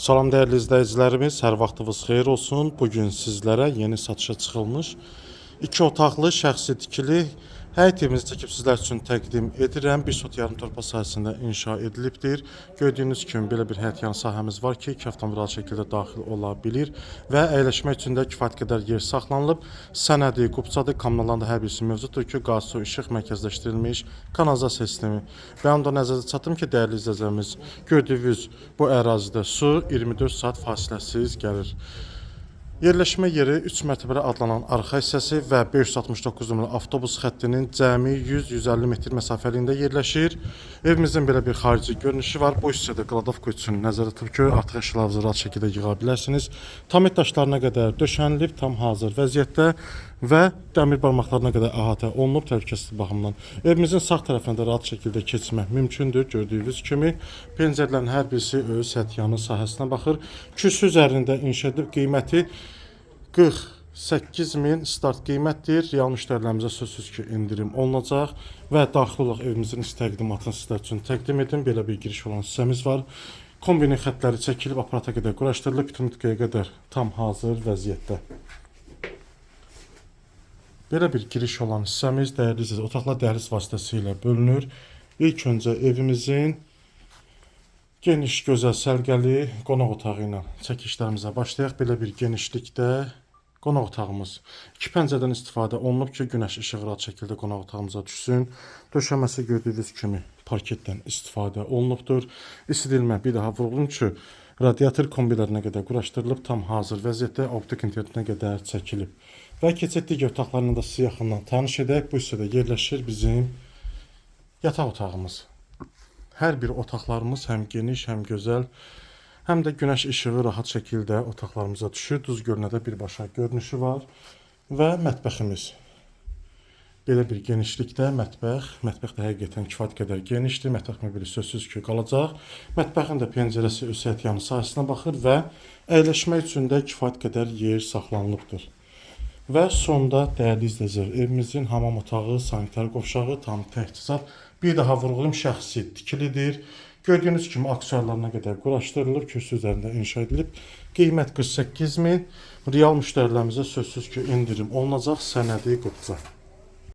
Salam değerli izləyicilərimiz, hər vaxtınız xeyir olsun. Bugün sizlərə yeni satışa çıxılmış 2 otaqlı şəxsi tikili həyət evimizi çəkib sizlər üçün təqdim edirəm. Bir sot yarım torpa sahəsində inşa edilibdir. Gördüyünüz kimi belə bir həyət yanı sahəmiz var ki, iki avtomobil şəkildə daxil ola bilir və əyləşmək üçün də kifayət qədər yer saxlanılıb. Sənədi, qubçadı, kommunalanda hər birisi mövcuddur ki, qaz, su, işıq mərkəzləşdirilmiş kanalizasiya sistemi. Və onu da nəzərdə çatdım ki, dəyərli izləyicilərimiz, gördüyünüz bu ərazidə su 24 saat fasiləsiz gəlir. Yerləşmə yeri 3 mərtəbəli adlanan arxa hissəsi və 569 nömrəli avtobus xəttinin cəmi 100-150 metr məsafəliyində yerləşir. Evimizin belə bir xarici görünüşü var. Bu hissədə qladovka üçün nəzərdə tutub ki, artıq əşyalarınızı rahat şəkildə yığa bilərsiniz. Tam daşlarına qədər döşənilib, tam hazır vəziyyətdə və dəmir barmaqlarına qədər əhatə olunub təhlükəsizlik baxımından. Evimizin sağ tərəfində rahat şəkildə keçmək mümkündür. Gördüyünüz kimi pəncərələrin hər birisi öz sətyanı sahəsinə baxır. Kürsü üzərində inşa edilib qiyməti 48 min start qiymətdir. Real müştərilərimizə sözsüz ki, endirim olunacaq və daxil olaq evimizin təqdimatını sizlər üçün təqdim edim. Belə bir giriş olan hissəmiz var. Kombinin xəttləri çəkilib aparata qədər quraşdırılıb, bütün nitqəyə qədər tam hazır vəziyyətdə. Belə bir giriş olan hissəmiz dəyərli izləyicilər, otaqlar dəhliz vasitəsilə bölünür. İlk öncə evimizin geniş, gözəl, sərgəli qonaq otağı ilə çəkişlərimizə başlayaq. Belə bir genişlikdə qonaq otağımız. İki pəncərədən istifadə olunub ki, günəş işığı rahat şəkildə qonaq otağımıza düşsün. Döşəməsi gördüyünüz kimi parketdən istifadə olunubdur. İsidilmə bir daha vurğulayım ki, radiator kombilərinə qədər quraşdırılıb, tam hazır vəziyyətdə optik internetinə qədər çəkilib. Və keçək digər otaqlarla da sizi yaxından tanış edək. Bu hissədə yerləşir bizim yataq otağımız. Hər bir otaqlarımız həm geniş, həm gözəl, həm də günəş işığı rahat şəkildə otaqlarımıza düşür. Duz gölünə də birbaşa görünüşü var və mətbəximiz. Belə bir genişlikdə mətbəx, mətbəx də həqiqətən kifayət qədər genişdir. Mətbəx mebeli sözsüz ki, qalacaq. Mətbəxin də pəncərəsi öz yanı sahəsinə baxır və əyləşmək üçün də kifayət qədər yer saxlanılıbdır. Və sonda dəyərli izləyicilər, evimizin hamam otağı, sanitar qovşağı, tam təchizat bir daha vurğulayım şəxsi tikilidir. Gördüyünüz kimi aksesuarlarına qədər quraşdırılıb, kürsü üzərində inşa edilib. Qiymət 48 min. Real müştərilərimizə sözsüz ki, endirim olunacaq sənədi qutca.